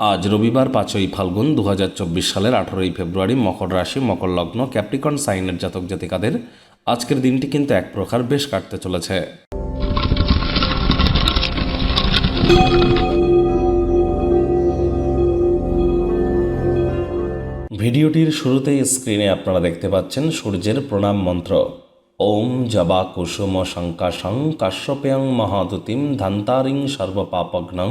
আজ রবিবার পাঁচই ফাল্গুন দু হাজার চব্বিশ সালের আঠারোই ফেব্রুয়ারি মকর রাশি, মকর লগ্ন, ক্যাপ্রিকন, সাইনের জাতক জাতিকাদের আজকের দিনটি কিন্তু এক প্রকার বেশ কাটতে চলেছে। ভিডিওটির শুরুতেই স্ক্রিনে আপনারা দেখতে পাচ্ছেন সূর্যের প্রণাম মন্ত্র। ওম জবা কুসুম শঙ্কাশং কাশ্যপেয়ং মহাদুতিম ধান্তারিং সর্বপাপগ্নং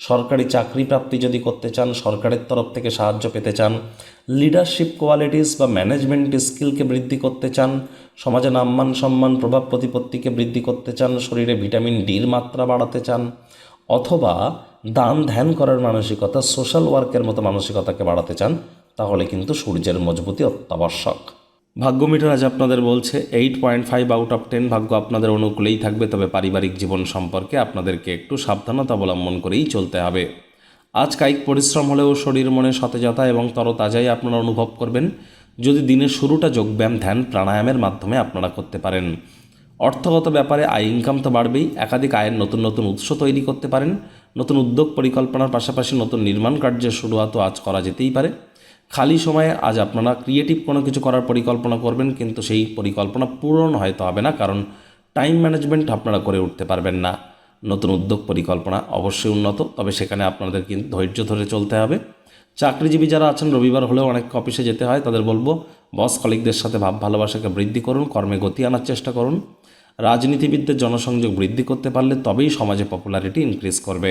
সরকারি চাকরি প্রাপ্তি যদি করতে চান, সরকারের তরফ থেকে সাহায্য পেতে চান লিডারশিপ কোয়ালিটিস বা ম্যানেজমেন্ট স্কিলকে বৃদ্ধি করতে চান, সমাজে নাম্মান সম্মান, প্রভাব প্রতিপত্তিকে বৃদ্ধি করতে চান, শরীরে ভিটামিন ডির মাত্রা বাড়াতে চান, অথবা দান ধ্যান করার মানসিকতা সোশ্যাল ওয়ার্কের মতো মানসিকতাকে বাড়াতে চান, তাহলে কিন্তু সূর্যের মজবুতি অত্যাবশ্যক। ভাগ্য মিটার আজ আপনাদের বলছে eight point five out of ten ভাগ্য আপনাদের অনুকূলেই থাকবে, তবে পারিবারিক জীবন সম্পর্কে আপনাদেরকে একটু সাবধানতা অবলম্বন করেই চলতে হবে। আজ কায়িক পরিশ্রম হলেও শরীর, মনে সতেজতা এবং তরতাজাই আপনারা অনুভব করবেন। যদি দিনের শুরুটা যোগব্যায়াম, ধ্যান, প্রাণায়ামের মাধ্যমে আপনারা করতে পারেন। অর্থগত ব্যাপারে আয় ইনকাম তো বাড়বেই, একাধিক আয়ের নতুন নতুন উৎস তৈরি করতে পারেন। নতুন উদ্যোগ পরিকল্পনার পাশাপাশি নতুন নির্মাণ কার্যের শুরুয়াতও আজ করা যেতেই পারে। খালি সময়ে আজ আপনারা ক্রিয়েটিভ কোনো কিছু করার পরিকল্পনা করবেন, কিন্তু সেই পরিকল্পনা পূরণ হয়তো হবে না, কারণ টাইম ম্যানেজমেন্ট আপনারা করে উঠতে পারবেন না। নতুন উদ্যোগ পরিকল্পনা অবশ্যই উন্নত, তবে সেখানে আপনাদের কিন্তু ধৈর্য ধরে চলতে হবে। চাকরিজীবী যারা আছেন, রবিবার হলেও অনেক অফিসে যেতে হয়, তাদের বলব বস কলিকদের সাথে ভাব ভালোবাসাকে বৃদ্ধি করুন, কর্মে গতি আনার চেষ্টা করুন। রাজনীতিবিদদের জনসংযোগ বৃদ্ধি করতে পারলে তবেই সমাজে পপুলারিটি ইনক্রিজ করবে।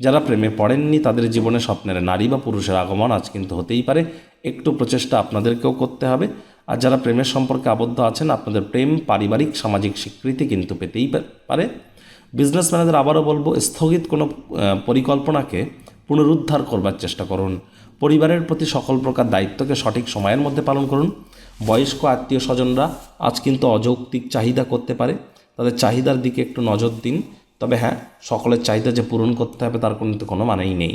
যারা প্রেমে পড়েননি, তাদের জীবনে স্বপ্নের নারী বা পুরুষের আগমন আজ কিন্তু হতেই পারে। একটু প্রচেষ্টা আপনাদেরকেও করতে হবে। আর যারা প্রেমের সম্পর্কে আবদ্ধ আছেন, আপনাদের প্রেম, পারিবারিক, সামাজিক স্বীকৃতি কিন্তু পেতেই পারে। বিজনেসম্যানেদের আবারও বলব, স্থগিত কোনো পরিকল্পনাকে পুনরুদ্ধার করবার চেষ্টা করুন। পরিবারের প্রতি সকল প্রকার দায়িত্বকে সঠিক সময়ের মধ্যে পালন করুন। বয়স্ক আত্মীয় স্বজনরা আজ কিন্তু অযৌক্তিক চাহিদা করতে পারে। তাদের চাহিদার দিকে একটু নজর দিন। তবে হ্যাঁ সকলের চাহিদা যে পূরণ করতে হবে তার কিন্তু কোনো মানেই নেই।